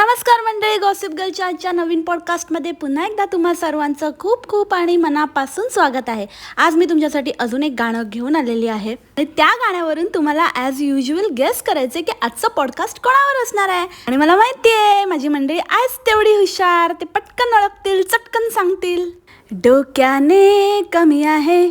नमस्कार मंडळी गॉसिप गर्लच्या आजच्या नवीन पॉडकास्टमध्ये पुन्हा एकदा तुम्हा सर्वांचं खूप खूप आणि मनापासून स्वागत आहे. आज मी तुमच्यासाठी अजून एक गाणं घेऊन आलेली आहे. आणि त्या गाण्यावरून तुम्हाला ॲज युजल गेस करायचे की आजचं पॉडकास्ट कोणावर असणार आहे. आणि मला माहिती आहे माझी मंडळी आज तेवढी हुशार ते पटकन ओळखतील चटकन सांगतील. डोक्याने कमी आहे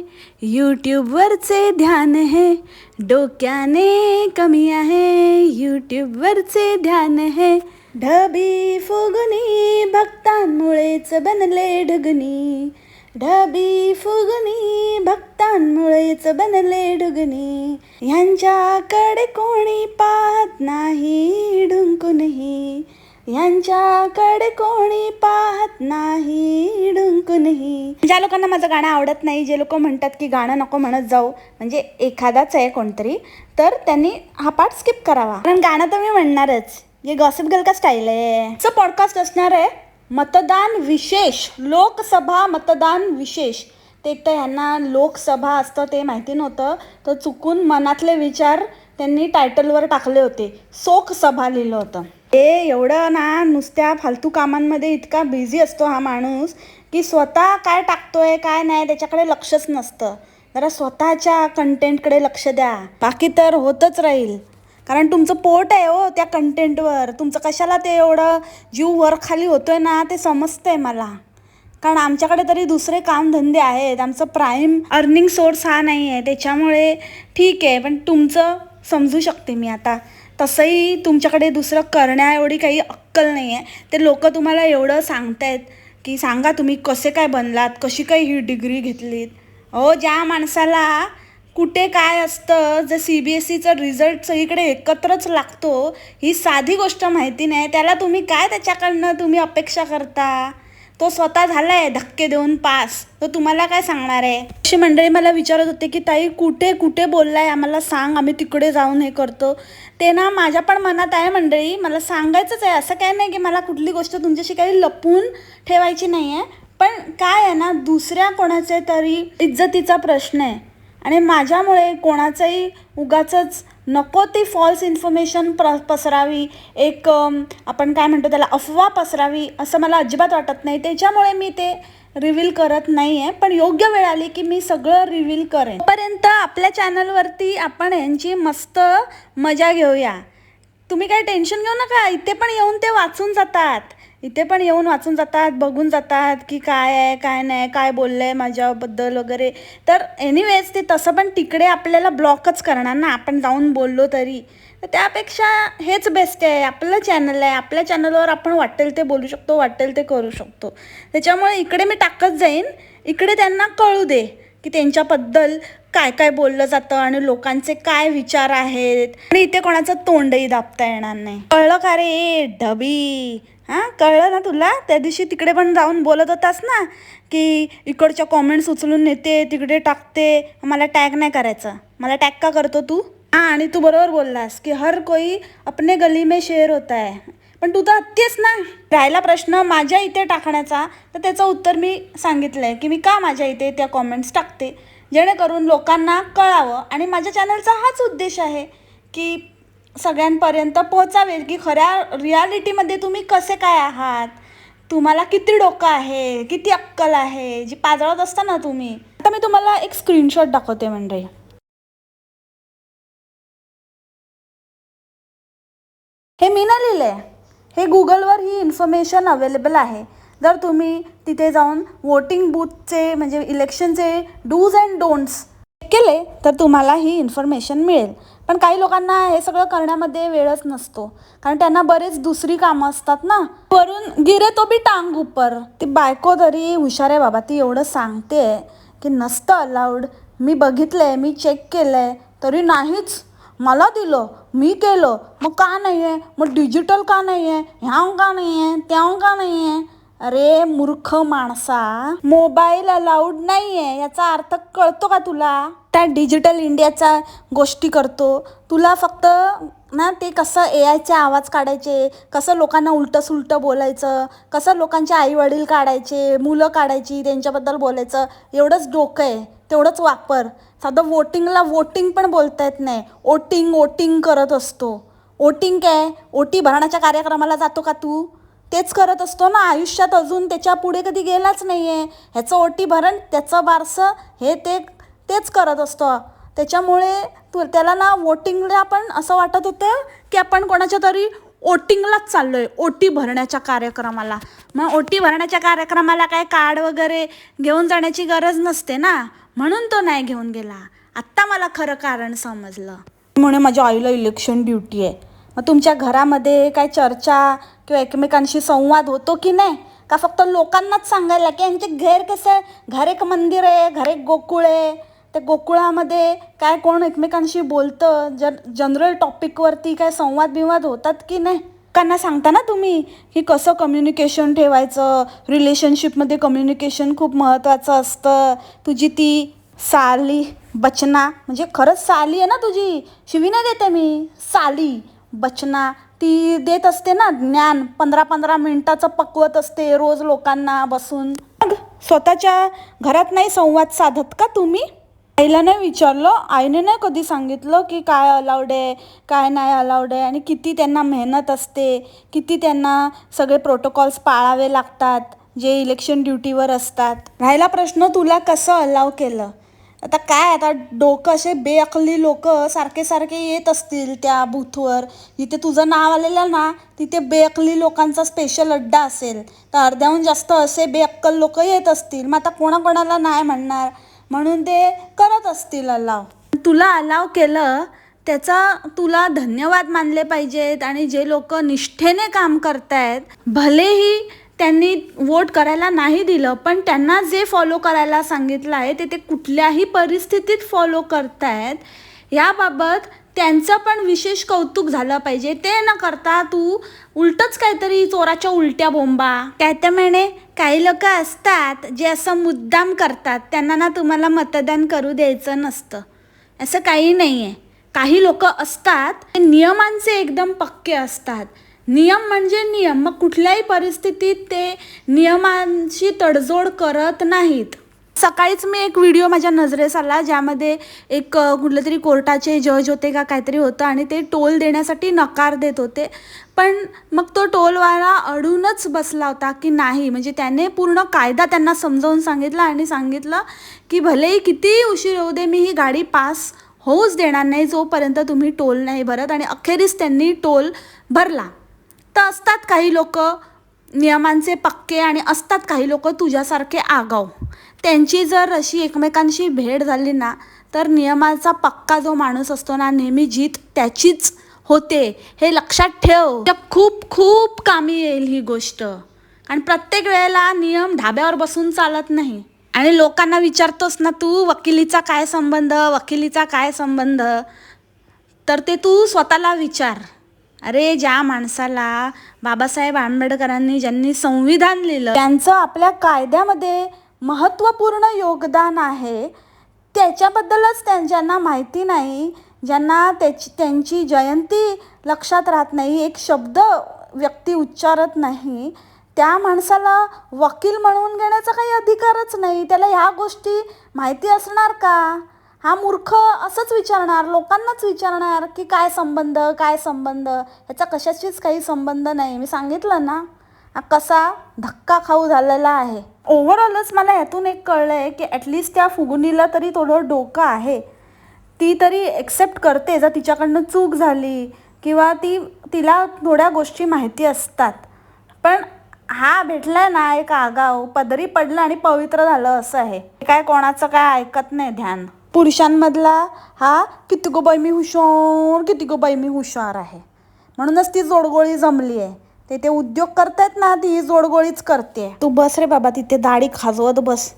यूट्यूबवरचे ध्यान हे डोक्याने कमी आहे यूट्यूबवरचे ध्यान हे ढबी फुगणी भक्तांमुळेच बनले ढगनी. ढबी फुगणी भक्तांमुळेच बनले ढगणी यांच्याकडे कोणी पाहत नाही ढुंकूनही. यांच्याकडे कोणी पाहत नाही ढुंकूनही. ज्या लोकांना माझं गाणं आवडत नाही जे लोक म्हणतात की गाणं नको म्हणत जाऊ म्हणजे एखादाच आहे कोणतरी तर त्यांनी हा पार्ट स्किप करावा. कारण गाणं तर मी म्हणणारच. हे गॉसिप गर्ल का स्टाईल आहे पॉडकास्ट असणार आहे मतदान विशेष लोकसभा मतदान विशेष। ते एक तर ह्यांना लोकसभा असतं ते माहिती नव्हतं तर चुकून मनातले विचार त्यांनी टायटलवर टाकले होते. सोक सभा लिहिलं होतं. ते एवढं ना नुसत्या फालतू कामांमध्ये इतका बिझी असतो हा माणूस की स्वतः काय टाकतोय काय नाही त्याच्याकडे लक्षच नसतं. जरा स्वतःच्या कंटेंटकडे लक्ष द्या. बाकी तर होतच राहील. कारण तुमचं पोट आहे हो त्या कंटेंटवर तुमचं कशाला ते एवढं जीव वर खाली होतोय ना ते समजतंय मला. कारण आमच्याकडे तरी दुसरे कामधंदे आहेत. आमचं प्राईम अर्निंग सोर्स हा नाही आहे त्याच्यामुळे ठीक आहे. पण तुमचं समजू शकते मी आता. तसंही तुमच्याकडे दुसरं करण्या एवढी काही अक्कल नाही आहे ते लोक तुम्हाला एवढं सांगतायत की सांगा तुम्ही कसे काय बनलात? कशी काय ही डिग्री घेतलीत? हो ज्या माणसाला कुठे काय असतं जे सी बी एस ईचं रिझल्ट सगळीकडे एकत्रच लागतो ही साधी गोष्ट माहिती नाही. त्याला तुम्ही काय त्याच्याकडनं तुम्ही अपेक्षा करता? तो स्वतः झाला आहे धक्के देऊन पास. तो तुम्हाला काय सांगणार आहे? अशी मंडळी मला विचारत होते की ताई कुठे कुठे बोललाय? आम्हाला सांग आम्ही तिकडे जाऊन हे करतो. ते ना माझ्या पण मनात आहे मंडळी मला सांगायचंच आहे. असं काय नाही की मला कुठली गोष्ट तुमच्याशी काही लपून ठेवायची नाही आहे पण काय आहे ना दुसऱ्या कोणाचे तरी इज्जतीचा प्रश्न आहे. आणि माझ्यामुळे कोणाचंही उगाचच नको ती फॉल्स इन्फॉर्मेशन प्र पसरावी एक आपण काय म्हणतो त्याला अफवा पसरावी असं मला अजिबात वाटत नाही. त्याच्यामुळे मी ते रिव्हील करत नाही आहे पण योग्य वेळ आली की मी सगळं रिव्हील करेन. तोपर्यंत आपल्या चॅनलवरती आपण यांची मस्त मजा घेऊया. तुम्ही काही टेन्शन घेऊ नका इथे पण येऊन ते वाचून जातात. इथे पण येऊन वाचून जातात बघून जातात की काय आहे काय नाही काय बोललं आहे माझ्याबद्दल वगैरे. तर एनिवेज ते तसं पण तिकडे आपल्याला ब्लॉकच करणार ना. आपण जाऊन बोललो तरी. तर त्यापेक्षा हेच बेस्ट आहे. आपलं चॅनल आहे. आपल्या चॅनलवर आपण वाटेल ते बोलू शकतो वाटेल ते करू शकतो. त्याच्यामुळे इकडे मी टाकत जाईन. इकडे त्यांना कळू दे की त्यांच्याबद्दल काय काय बोललं जातं आणि लोकांचे काय विचार आहेत. आणि इथे कोणाचं तोंडही दाबता येणार नाही. कळलं का रे? ढबी. हां कळलं ना तुला? त्या दिवशी तिकडे पण जाऊन बोलत होतास ना की इकडच्या कॉमेंट्स उचलून नेते तिकडे टाकते मला टॅग नाही करायचं. मला टॅग का करतो तू? हां आणि तू बरोबर बोललास की हर कोई अपने गली में शेअर होता है. पण तू तर हत्तीस ना. राहिला प्रश्न माझ्या इथे टाकण्याचा तर त्याचं उत्तर मी सांगितलं आहे की मी का माझ्या इथे त्या कॉमेंट्स टाकते? जेणेकरून लोकांना कळावं. आणि माझ्या चॅनलचा हाच उद्देश आहे की सगळ्यांपर्यंत पोहोचावेल की खऱ्या रियालिटीमध्ये तुम्ही कसे काय आहात? तुम्हाला किती डोकं आहे? किती अक्कल आहे? जी पाजळत असता ना तुम्ही. आता मी तुम्हाला एक स्क्रीनशॉट दाखवते म्हणजे हे मी ना लिहिलं आहे हे गुगलवर ही इन्फॉर्मेशन अवेलेबल आहे. जर तुम्ही तिथे जाऊन वोटिंग बूथचे म्हणजे इलेक्शनचे डूज अँड डोंट्स केले तर तुम्हाला ही इन्फॉर्मेशन मिळेल. पण काही लोकांना हे सगळं करण्यामध्ये वेळच नसतो. कारण त्यांना बरेच दुसरी कामं असतात ना. वरून गिरे तो बी टांग उपर. ती बायको तरी हुशार आहे बाबा ती एवढं सांगते की नसतं अलाउड मी बघितलंय मी चेक केलंय तरी नाहीच. मला दिलं मी केलं मग का नाही आहे मग डिजिटल का नाही आहे ह्या का नाही आहे त्या का नाही आहे अरे मूर्ख माणसा मोबाईल अलाउड नाही आहे याचा अर्थ कळतो का तुला? त्या डिजिटल इंडियाचा गोष्टी करतो. तुला फक्त ना ते कसं ए आयचे आवाज काढायचे कसं लोकांना उलटं सुलटं बोलायचं कसं लोकांचे आई वडील काढायचे मुलं काढायची त्यांच्याबद्दल बोलायचं एवढंच डोकं आहे तेवढंच वापर. साधं वोटिंगला वोटिंग पण बोलता येत नाही. वोटिंग वोटिंग करत असतो. ओटिंग काय? ओटी भरण्याच्या कार्यक्रमाला जातो का तू? तेच करत असतो ना. आयुष्यात अजून त्याच्या पुढे कधी गेलाच नाही आहे ह्याचं ओटी भरण त्याचं बारसं हे ते तेच करत असतो. त्याच्यामुळे तू त्याला ना वोटिंगला पण असं वाटत होतं की आपण कोणाच्या तरी ओटिंगलाच चाललो आहे ओटी भरण्याच्या कार्यक्रमाला. मग ओटी भरण्याच्या कार्यक्रमाला काय कार्ड वगैरे घेऊन जाण्याची गरज नसते ना. म्हणून तो नाही घेऊन गेला. आत्ता मला खरं कारण समजलं. म्हणे माझ्या आईला इलेक्शन ड्युटी आहे. मग तुमच्या घरामध्ये काय चर्चा किंवा एकमेकांशी संवाद होतो की नाही? का फक्त लोकांनाच सांगायला की यांचे घर कसं? आहे घर एक मंदिर आहे घर एक गोकुळ आहे. त्या गोकुळामध्ये काय कोण एकमेकांशी बोलतं? जन जनरल टॉपिकवरती काय संवाद बिवाद होतात की नाही? लोकांना सांगता ना तुम्ही की कसं कम्युनिकेशन ठेवायचं? रिलेशनशिपमध्ये कम्युनिकेशन खूप महत्त्वाचं असतं. तुझी ती साली बचना म्हणजे खरंच साली आहे ना तुझी? शिवी नाही देते मी. साली. बचना ती देत असते ना ज्ञान पंधरा पंधरा मिनिटाचं पकवत असते रोज लोकांना बसून. मग स्वतःच्या घरात नाही संवाद साधत का तुम्ही? आईला नाही विचारलं आईने नाही कधी सांगितलं की काय अलाउड आहे काय नाही अलाउड आहे आणि किती त्यांना मेहनत असते किती त्यांना सगळे प्रोटोकॉल्स पाळावे लागतात जे इलेक्शन ड्युटीवर असतात. राहिला प्रश्न तुला कसं अलाव केलं? आता काय आता डोकं असे बेअकली लोक सारखे सारखे येत असतील त्या बूथवर जिथे तुझं नाव आलेलं ना तिथे बेअकली लोकांचा स्पेशल अड्डा असेल. तर अर्ध्याहून जास्त असे बेअक्कल लोक येत असतील. मग आता कोणाकोणाला नाही म्हणणार. म्हणून ते करत असतील अलाव. तुला अलाव केलं त्याचा तुला धन्यवाद मानले पाहिजेत. आणि जे लोक निष्ठेने काम करतायत भलेही त्यांनी वोट करायला नाही दिलं पण त्यांना जे फॉलो करायला सांगितलं आहे ते ते कुठल्याही परिस्थितीत फॉलो करतायत याबाबत त्यांचं पण विशेष कौतुक झालं पाहिजे. ते न करता तू उलटच काहीतरी चोराच्या उलट्या बोंबा. काय तर म्हणे काही लोक असतात जे असं मुद्दाम करतात त्यांना ना तुम्हाला मतदान करू द्यायचं नसतं. असं काही नाही आहे काही लोक असतात ते नियमांचे एकदम पक्के असतात. नियम म्हणजे नियम. मग कुठल्याही परिस्थितीत ते नियमांशी तडजोड करत नाहीत. सकाळीच मी एक व्हिडिओ माझ्या नजरेस आला ज्यामध्ये एक कुठलं तरी कोर्टाचे जज होते का काहीतरी होतं आणि ते टोल देण्यासाठी नकार देत होते. पण मग तो टोलवाला अडूनच बसला होता की नाही. म्हणजे त्याने पूर्ण कायदा त्यांना समजावून सांगितला आणि सांगितलं की भलेही कितीही उशीर होऊ दे मी ही गाडी पास होऊच देणार नाही जोपर्यंत तुम्ही टोल नाही भरत. आणि अखेरीस त्यांनी टोल भरला. तर असतात काही लोक नियमांचे पक्के आणि असतात काही लोक तुझ्यासारखे आगाव त्यांची जर अशी एकमेकांशी भेट झाली ना तर नियमाचा पक्का जो माणूस असतो ना नेहमी जीत त्याचीच होते. हे लक्षात ठेव. खूप खूप कामी येईल ही गोष्ट. आणि प्रत्येक वेळेला नियम ढाब्यावर बसून चालत नाही. आणि लोकांना विचारतोस ना तू वकिलीचा काय संबंध वकिलीचा काय संबंध? तर ते तू स्वतःला विचार. अरे ज्या माणसाला बाबासाहेब आंबेडकरांनी ज्यांनी संविधान लिहिलं त्यांचं आपल्या कायद्यामध्ये महत्त्वपूर्ण योगदान आहे. त्याच्याबद्दलच त्यां ज्यांना माहिती नाही ज्यांना त्याची त्यांची जयंती लक्षात राहत नाही एक शब्द व्यक्ती उच्चारत नाही त्या माणसाला वकील म्हणून घेण्याचा काही अधिकारच नाही. त्याला ह्या गोष्टी माहिती असणार का? हा मूर्ख असंच विचारणार लोकांनाच विचारणार की काय संबंध काय संबंध? ह्याचा कशाशीच काही संबंध नाही. मी सांगितलं ना हा कसा धक्का खाऊ झालेला आहे. ओव्हरऑलच मला यातून एक कळलं आहे की ॲटलिस्ट त्या फुगुनीला तरी थोडं डोकं आहे. ती तरी एक्सेप्ट करते जर तिच्याकडनं चूक झाली किंवा ती तिला थोड्या गोष्टी माहिती असतात. पण हा भेटला ना एक आगाव पदरी पडलं आणि पवित्र झालं असं आहे. काय कोणाचं काय ऐकत नाही ध्यान. पुरुषांमधला हा किती गो बाई मी हुशार किती गो बाई मी हुशार आहे. म्हणूनच ती जोडगोळी जमली आहे. ते ते उद्योग करतायत ना ती जोडगोळीच करते. तू बस रे बाबा तिथे दाढी खाजवत बस.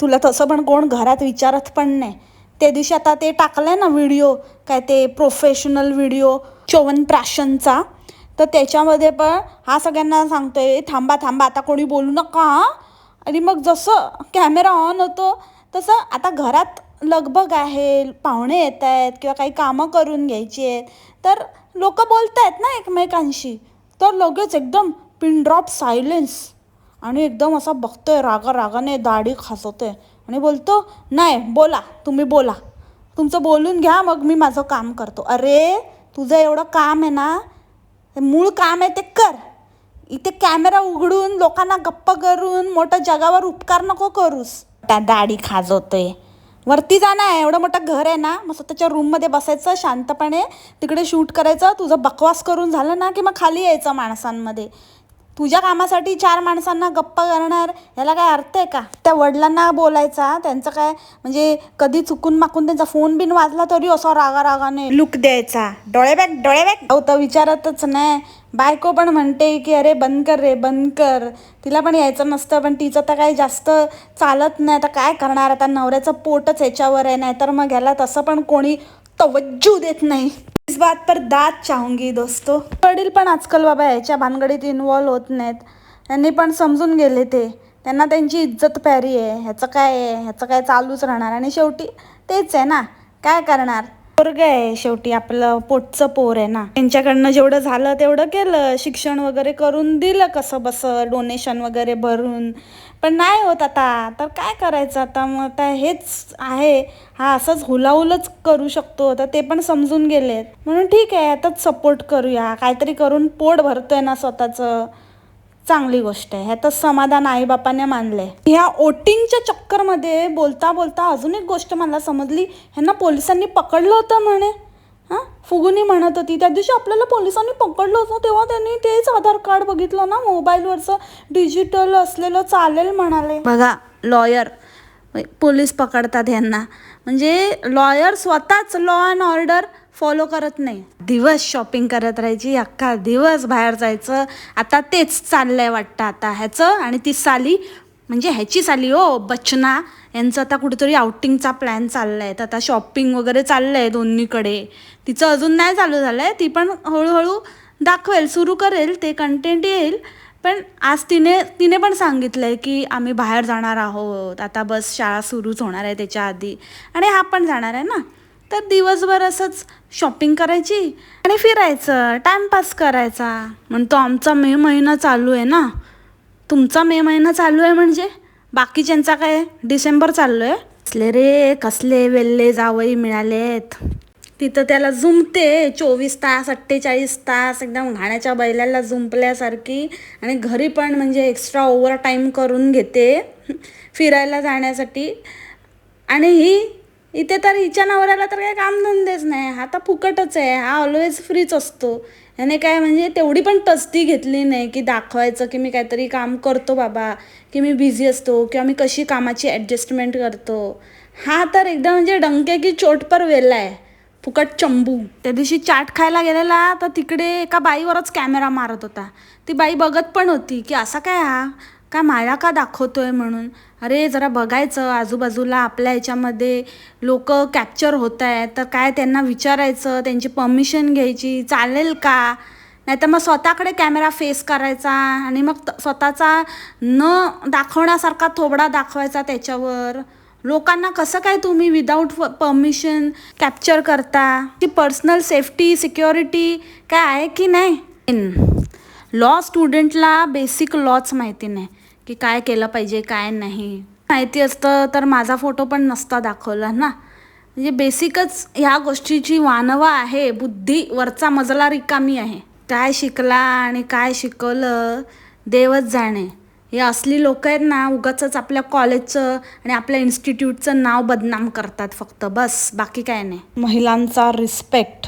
तुला तसं पण कोण घरात विचारत पण नाही. त्या दिवशी आता ते टाकलंय ना व्हिडिओ काय ते प्रोफेशनल व्हिडिओ च्यवनप्राशनचा तर त्याच्यामध्ये पण हा सगळ्यांना सांगतोय थांबा थांबा आता कोणी बोलू नका आणि मग जसं कॅमेरा ऑन होतो तसं आता घरात लगबग आहे पाहुणे येत आहेत किंवा काही कामं करून घ्यायची आहेत. तर लोक बोलत आहेत ना एकमेकांशी. तर लगेच एकदम पिनड्रॉप सायलेन्स आणि एकदम असा बघतोय रागा रागाने दाढी खासवतोय. आणि बोलतो नाही बोला तुम्ही बोला. तुमचं बोलून घ्या मग मी माझं काम करतो. अरे तुझं एवढं काम आहे ना मूळ काम आहे ते कर. इथे कॅमेरा उघडून लोकांना गप्प करून मोठं जगावर उपकार नको करूस. त्या दाढी खाजवतोय. वरती जाणं आहे एवढं मोठं घर आहे ना मग स्वतःच्या रूममध्ये बसायचं शांतपणे तिकडे शूट करायचं तुझं बकवास करून झालं ना की मग खाली यायचं माणसांमध्ये. तुझ्या कामासाठी चार माणसांना गप्पा करणार? याला काय अर्थ आहे का? त्या वडिलांना बोलायचा त्यांचं काय? म्हणजे कधी चुकून माकून त्यांचा फोन बिन वाजला तरी असा रागा रागाने लुक द्यायचा. डोळे बॅग डोळे बॅग अहो तर विचारतच नाही. बायको पण म्हणते की अरे बंद कर रे बंद कर. तिला पण यायचं नसतं पण तिचं तर काही जास्त चालत नाही. आता काय करणार? आता नवऱ्याचं पोटच याच्यावर आहे. नाही तर मग ह्याला तसं पण कोणी तवज्जू देत नाही. इस बात पर दात चाहूंगी दोस्तों। वडील पण आजकाल बाबा याच्या भानगडीत इन्वॉल्व होत नाहीत. त्यांनी पण समजून गेले ते. त्यांना त्यांची इज्जत प्यारी आहे. ह्याचं काय आहे? ह्याचं काय चालूच राहणार? आणि शेवटी तेच आहे ना. काय करणार? पोरग आहे शेवटी आपलं पोटचं पोर आहे ना. त्यांच्याकडनं जेवढं झालं तेवढं केलं. शिक्षण वगैरे करून दिलं कसं बसं डोनेशन वगैरे भरून. पण नाही होत आता. तर काय करायचं आता? मग आता हेच आहे. हा असंच हुलाहुलच करू शकतो. तर ते पण समजून गेलेत. म्हणून ठीक आहे आताच सपोर्ट करूया. काहीतरी करून पोट भरतोय ना स्वतःचं. चांगली गोष्ट आहे. तर समाधान आई बापाने मानलंय. ह्या वोटिंगच्या चक्करमध्ये बोलता बोलता अजून एक गोष्ट मला समजली. ह्यांना पोलिसांनी पकडलं होतं म्हणे. हां? फुगुनी म्हणत होती. त्या दिवशी आपल्याला पोलिसांनी पकडलं होतं. तेव्हा त्यांनी तेच आधार कार्ड बघितलं ना मोबाईलवरचं. डिजिटल असलेलं चालेल म्हणाले. बघा लॉयर. पोलीस पकडतात ह्यांना. म्हणजे लॉयर स्वतःच लॉ अँड ऑर्डर फॉलो करत नाही. दिवस शॉपिंग करत राहायची अख्खा दिवस बाहेर जायचं. आता तेच चाललंय वाटतं आता ह्याचं आणि ती साली म्हणजे ह्याची साली हो बचना. यांचं आता कुठेतरी आउटिंगचा प्लॅन चाललाय. तर आता शॉपिंग वगैरे चाललंय दोन्हीकडे. तिचं अजून नाही चालू झालंय ती पण हळूहळू दाखवेल सुरू करेल ते कंटेंट येईल. पण आज तिने तिने पण सांगितलंय की आम्ही बाहेर जाणार आहोत. आता बस शाळा सुरूच होणार आहे त्याच्या आधी. आणि हा पण जाणार आहे ना? तर दिवसभर असंच शॉपिंग करायची आणि फिरायचं टाइमपास करायचा. म्हणतो आमचा मे महिना चालू आहे ना. तुमचा मे महिना चालू आहे म्हणजे? बाकीच्यांचा काय डिसेंबर चालू आहे? कसले रे कसले वेल्ले जावई मिळालेत. तिथं त्याला झुंपते चोवीस तास अठ्ठेचाळीस तास एकदम घाण्याच्या बैलाला जुंपल्यासारखी आणि घरी पण म्हणजे एक्स्ट्रा ओव्हर टाईम करून घेते फिरायला जाण्यासाठी. आणि ही इथे तर हिच्या नवऱ्याला तर काही कामधंदेच नाही. हा तर फुकटच आहे. हा ऑलवेज फ्रीच असतो. याने काय म्हणजे तेवढी पण तस्ती घेतली नाही की दाखवायचं की मी काहीतरी काम करतो बाबा की मी बिझी असतो किंवा मी कशी कामाची ॲडजस्टमेंट करतो. हा तर एकदम म्हणजे डंके की चोटपर वेला आहे फुकट चंबू. त्या दिवशी चाट खायला गेलेला तर तिकडे एका बाईवरच कॅमेरा मारत होता. ती बाई बघत पण होती की असा काय हा? काय माया का दाखवतोय म्हणून? अरे जरा बघायचं. आजूबाजूला आपल्या याच्यामध्ये लोक कॅप्चर होत आहेत तर काय त्यांना विचारायचं? त्यांची परमिशन घ्यायची. चालेल का? नाही तर मग स्वतःकडे कॅमेरा फेस करायचा आणि मग त- स्वतःचा न दाखवण्यासारखा थोबडा दाखवायचा त्याच्यावर. लोकांना कसं काय तुम्ही विदाऊट परमिशन कॅप्चर करता? ती पर्सनल सेफ्टी सिक्युरिटी काय आहे की नाही? लॉ स्टुडंटला बेसिक लॉच माहिती नाही. की काय केलं पाहिजे काय नाही. माहिती असतं तर माझा फोटो पण नसता दाखवला ना. म्हणजे बेसिकच ह्या गोष्टीची वानवा आहे बुद्धी वरचा मजला रिकामी आहे. काय शिकला आणि काय शिकवलं देवच जाणे. हे असली लोक आहेत ना उगाच आपल्या कॉलेजचं आणि आपल्या इन्स्टिट्यूटचं नाव बदनाम करतात फक्त बस बाकी काय नाही. महिलांचा रिस्पेक्ट.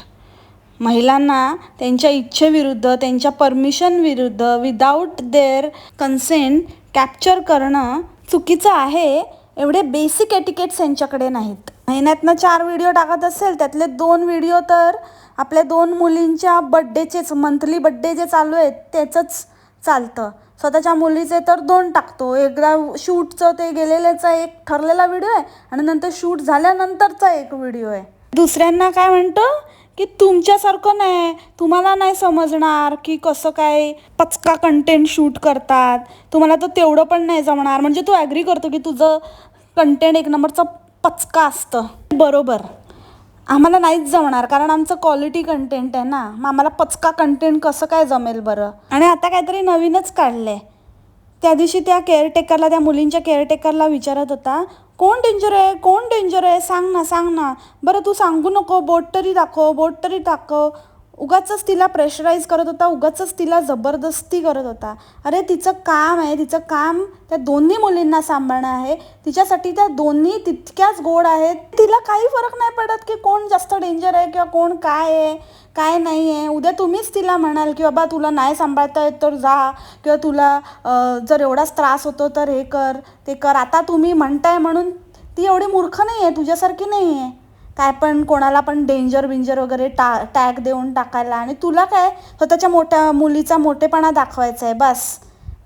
महिलांना त्यांच्या इच्छेविरुद्ध त्यांच्या परमिशन विरुद्ध विदाऊट देअर कन्सेंट कॅप्चर करणं चुकीचं आहे एवढे बेसिक एटिकेट्स यांच्याकडे नाहीत. महिन्यातनं चार व्हिडिओ टाकत असेल त्यातले दोन व्हिडिओ तर आपल्या दोन मुलींच्या बड्डेचेच मंथली बड्डे जे चालू आहेत त्याचंच चालतं. स्वतःच्या मुलीचे तर दोन टाकतो. एकदा शूटचं ते गेलेल्याचा एक ठरलेला व्हिडिओ आहे आणि नंतर शूट झाल्यानंतरचा एक व्हिडिओ आहे. दुसऱ्यांना काय म्हणतो? की तुमच्यासारखं नाही. तुम्हाला नाही समजणार की कसं काय पचका कंटेंट शूट करतात. तुम्हाला तर तेवढं पण नाही जमणार. म्हणजे तू ॲग्री करतो की तुझं कंटेंट एक नंबरचं पचका असतं. बरोबर. आम्हाला नाहीच जमणार कारण आमचं क्वालिटी कंटेंट आहे ना. मग आम्हाला पचका कंटेंट कसं काय जमेल बरं? आणि आता काहीतरी नवीनच काढलं आहे त्या दिवशी त्या केअरटेकरला त्या मुलींच्या केअरटेकरला विचारत होता कोण डेंजर आहे? कोण डेंजर आहे? सांग ना सांग ना. बरं तू सांगू नको. बोट तरी दाखव बोट तरी दाखव उगाच तिला प्रेशराईज करत होता उगाच तिला जबरदस्ती करत होता. अरे तिचं काम आहे तिचं काम त्या दोन्ही मुलींना सांभाळणं आहे. तिच्यासाठी त्या दोन्ही तितक्याच गोड आहेत. तिला काही फरक नाही पडत की कोण जास्त डेंजर आहे किंवा कोण काय आहे काय नाही आहे. उद्या तुम्हीच तिला म्हणाल की बाबा तुला नाही सांभाळता येत तर जा किंवा तुला जर एवढाच त्रास होतो तर हे कर ते कर. आता तुम्ही म्हणताय म्हणून ती एवढी मूर्ख नाही आहे तुझ्यासारखी नाही आहे काय पण कोणाला पण डेंजर बिंजर वगैरे टा टॅग देऊन टाकायला. आणि तुला काय? स्वतःच्या मोठ्या मुलीचा मोठेपणा दाखवायचा आहे बस.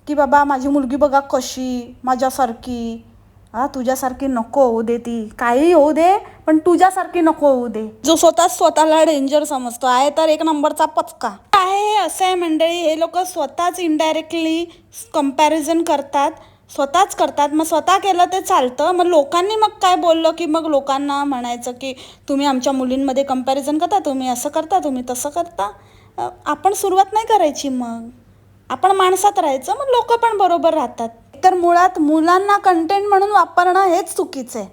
की बाबा माझी मुलगी बघा कशी माझ्यासारखी. हा तुझ्यासारखी नको होऊ दे ती. काही होऊ दे पण तुझ्यासारखी नको होऊ दे. जो स्वतः स्वतःला डेंजर समजतो आहे तर एक नंबरचा पचका आहे हे असं आहे मंडळी हे लोक स्वतःच इनडायरेक्टली कंपॅरिझन करतात. स्वतःच करतात. मग स्वतः केलं ते चालतं. मग लोकांनी मग काय बोललं की मग लोकांना म्हणायचं की तुम्ही आमच्या मुलींमध्ये कंपॅरिझन करता तुम्ही असं करता तुम्ही तसं करता. आपण सुरुवात नाही करायची मग. आपण माणसात राहायचं मग लोक पण बरोबर राहतात. तर मुळात मुलांना कंटेंट म्हणून वापरणं हेच चुकीचं आहे.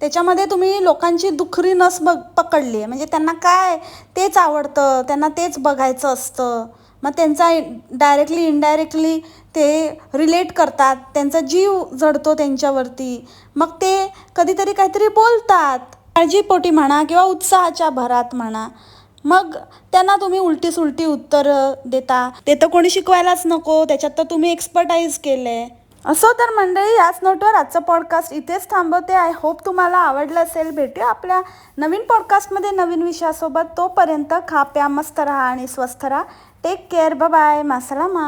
त्याच्यामध्ये तुम्ही लोकांची दुखरी नस बघ पकडली आहे. म्हणजे त्यांना काय तेच आवडतं त्यांना तेच बघायचं असतं. मग त्यांचा डायरेक्टली इनडायरेक्टली ते रिलेट करतात. त्यांचा जीव जडतो त्यांच्यावरती. मग ते कधीतरी काहीतरी बोलतात. काळजीपोटी म्हणा किंवा उत्साहाच्या भरात म्हणा. मग त्यांना तुम्ही उलटी सुलटी उत्तरं देता. ते तर कोणी शिकवायलाच नको. त्याच्यात तर तुम्ही एक्सपर्टाईज केलंय. असो तर मंडळी याच नोटवर आजचं पॉडकास्ट इथेच थांबवते. आय होप तुम्हाला आवडलं असेल. भेटूया आपल्या नवीन पॉडकास्टमध्ये नवीन विषयासोबत. तोपर्यंत खा प्या मस्त राहा आणि स्वस्थ राहा. Take care bye मासलामा